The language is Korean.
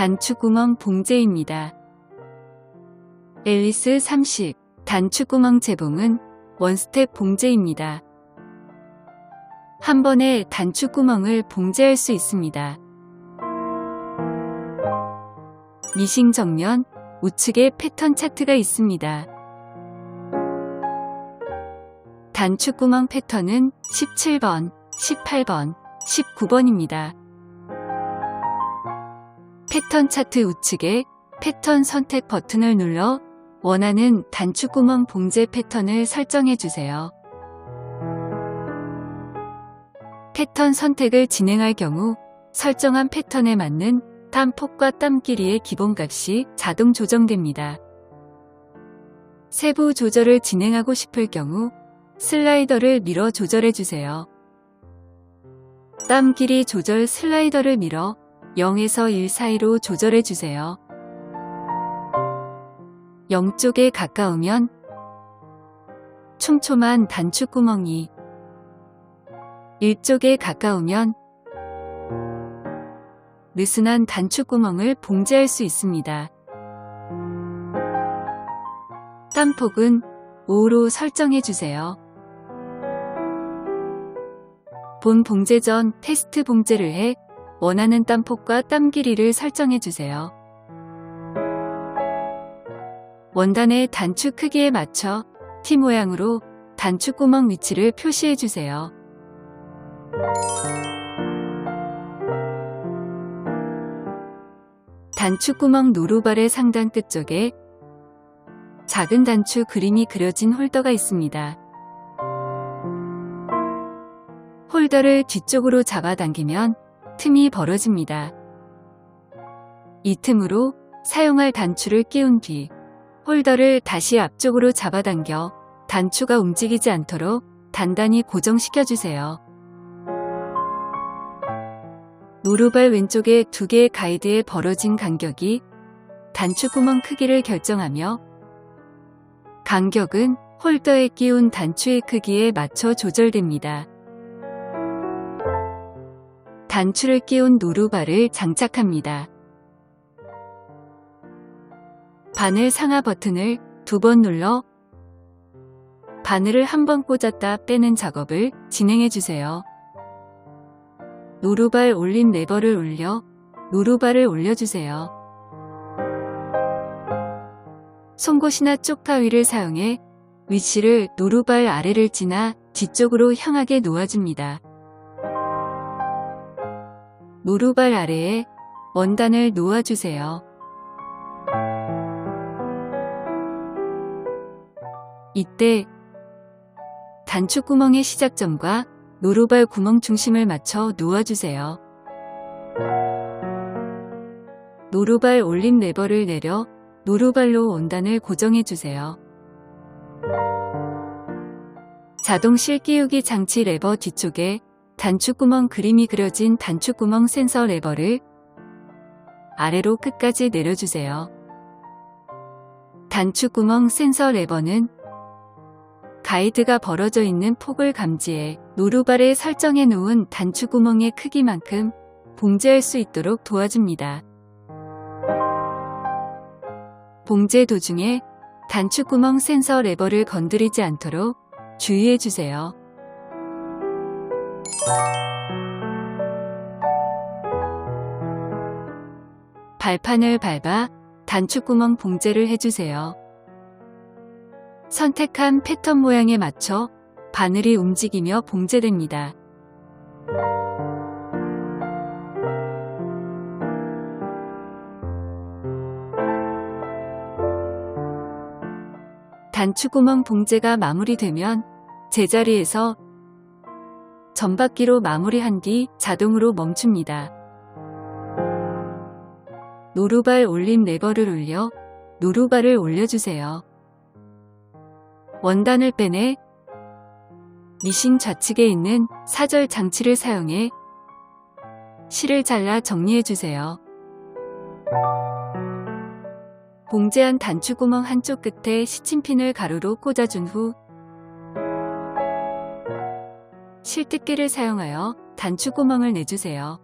단추구멍 봉제입니다. 앨리스 30 단추구멍 재봉은 원스텝 봉제입니다. 한 번에 단추구멍을 봉제할 수 있습니다. 미싱 정면 우측에 패턴 차트가 있습니다. 단추구멍 패턴은 17번, 18번, 19번입니다. 패턴 차트 우측에 패턴 선택 버튼을 눌러 원하는 단추구멍 봉제 패턴을 설정해 주세요. 패턴 선택을 진행할 경우 설정한 패턴에 맞는 땀 폭과 땀 길이의 기본값이 자동 조정됩니다. 세부 조절을 진행하고 싶을 경우 슬라이더를 밀어 조절해 주세요. 땀 길이 조절 슬라이더를 밀어 0에서 1 사이로 조절해 주세요. 0 쪽에 가까우면 촘촘한 단추구멍이 1 쪽에 가까우면 느슨한 단추구멍을 봉제할 수 있습니다. 땀폭은 5로 설정해 주세요. 본 봉제 전 테스트 봉제를 해 원하는 땀폭과 땀 길이를 설정해 주세요. 원단의 단추 크기에 맞춰 T 모양으로 단추구멍 위치를 표시해 주세요. 단추구멍 노루발의 상단 끝쪽에 작은 단추 그림이 그려진 홀더가 있습니다. 홀더를 뒤쪽으로 잡아당기면 틈이 벌어집니다. 이 틈으로 사용할 단추를 끼운 뒤 홀더를 다시 앞쪽으로 잡아당겨 단추가 움직이지 않도록 단단히 고정시켜 주세요. 노루발 왼쪽에 두 개의 가이드에 벌어진 간격이 단추 구멍 크기를 결정하며 간격은 홀더에 끼운 단추의 크기에 맞춰 조절됩니다. 단추를 끼운 노루발을 장착합니다. 바늘 상하 버튼을 두 번 눌러 바늘을 한 번 꽂았다 빼는 작업을 진행해 주세요. 노루발 올림 레버를 올려 노루발을 올려주세요. 송곳이나 쪽가위를 사용해 위치를 노루발 아래를 지나 뒤쪽으로 향하게 놓아줍니다. 노루발 아래에 원단을 놓아주세요. 이때 단추구멍의 시작점과 노루발 구멍 중심을 맞춰 놓아주세요. 노루발 올림 레버를 내려 노루발로 원단을 고정해주세요. 자동 실끼우기 장치 레버 뒤쪽에 단추구멍 그림이 그려진 단추구멍 센서 레버를 아래로 끝까지 내려주세요. 단추구멍 센서 레버는 가이드가 벌어져 있는 폭을 감지해 노루발에 설정해 놓은 단추구멍의 크기만큼 봉제할 수 있도록 도와줍니다. 봉제 도중에 단추구멍 센서 레버를 건드리지 않도록 주의해 주세요. 발판을 밟아 단추구멍 봉제를 해주세요. 선택한 패턴 모양에 맞춰 바늘이 움직이며 봉제됩니다. 단추구멍 봉제가 마무리되면 제자리에서 전바퀴로 마무리한 뒤 자동으로 멈춥니다. 노루발 올림 레버를 올려 노루발을 올려주세요. 원단을 빼내 미싱 좌측에 있는 사절 장치를 사용해 실을 잘라 정리해주세요. 봉제한 단추구멍 한쪽 끝에 시침핀을 가로로 꽂아준 후 실뜨기를 사용하여 단추구멍을 내주세요.